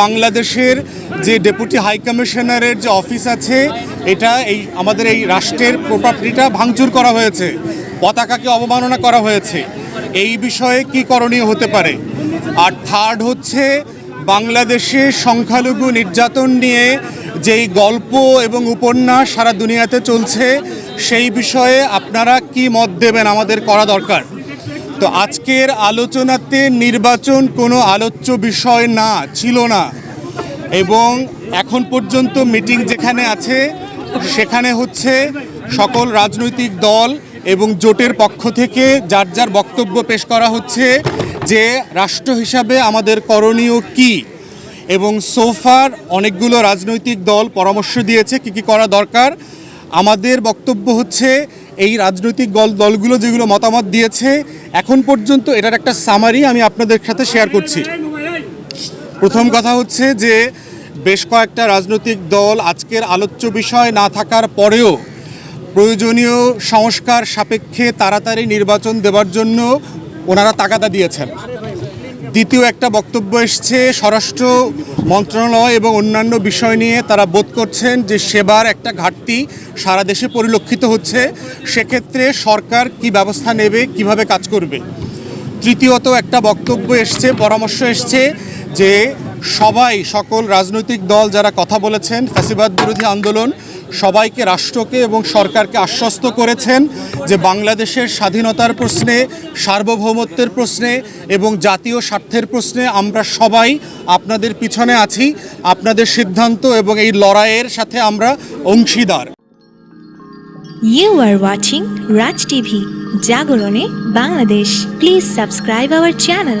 বাংলাদেশের যে deputy high কমিশনারের যে অফিস আছে, এটা এই আমাদের এই রাষ্ট্রের প্রপার্টিটা ভাঙচুর করা হয়েছে, পতাকাকে অবমাননা করা হয়েছে। এই বিষয়ে কি করণীয় হতে পারে? আর থার্ড হচ্ছে, বাংলাদেশে সংখ্যালঘু নির্যাতন নিয়ে যেই গল্প এবং উপন্যাস সারা দুনিয়াতে চলছে, সেই বিষয়ে আপনারা কি মত দেবেন? আমাদের করা দরকার। তো আজকের আলোচনাতে নির্বাচন কোনো আলোচ্য বিষয় না, ছিল না। এবং এখন পর্যন্ত মিটিং যেখানে আছে, সেখানে হচ্ছে সকল রাজনৈতিক দল এবং জোটের পক্ষ থেকে যার যার বক্তব্য পেশ করা হচ্ছে যে রাষ্ট্র হিসাবে আমাদের করণীয় কি। এবং সোফার অনেকগুলো রাজনৈতিক দল পরামর্শ দিয়েছে কি কি করা দরকার। আমাদের বক্তব্য হচ্ছে এই রাজনৈতিক দল, দলগুলো যেগুলো মতামত দিয়েছে, এখন পর্যন্ত এটার একটা সামারি আমি আপনাদের সাথে শেয়ার করছি। প্রথম কথা হচ্ছে যে, বেশ কয়েকটা রাজনৈতিক দল আজকের আলোচ্য বিষয় না থাকার পরেও প্রয়োজনীয় সংস্কার সাপেক্ষে তাড়াতাড়ি নির্বাচন দেওয়ার জন্য ওনারা তাগাদা দিয়েছেন। দ্বিতীয় একটা বক্তব্য এসছে, স্বরাষ্ট্র মন্ত্রণালয় এবং অন্যান্য বিষয় নিয়ে তারা বোধ করছেন যে সেবার একটা ঘাটতি সারা দেশে পরিলক্ষিত হচ্ছে। সেক্ষেত্রে সরকার কি ব্যবস্থা নেবে, কীভাবে কাজ করবে? তৃতীয়ত একটা বক্তব্য এসছে, পরামর্শ এসছে যে সবাই, সকল রাজনৈতিক দল যারা কথা বলেছেন, ফ্যাসিবাদ বিরোধী আন্দোলন সবাইকে রাষ্ট্রকে এবং সরকারকে আশ্বস্ত করেছেন যে বাংলাদেশের স্বাধীনতার প্রশ্নে সার্বভৌমত্বের প্রশ্নে এবং জাতীয় স্বার্থের প্রশ্নে আমরা সবাই আপনাদের পিছনে আছি আপনাদের সিদ্ধান্ত এবং এই লড়াইয়ের সাথে আমরা অংশীদার You are watching Raj TV, Jagorone, Bangladesh. Please subscribe our channel.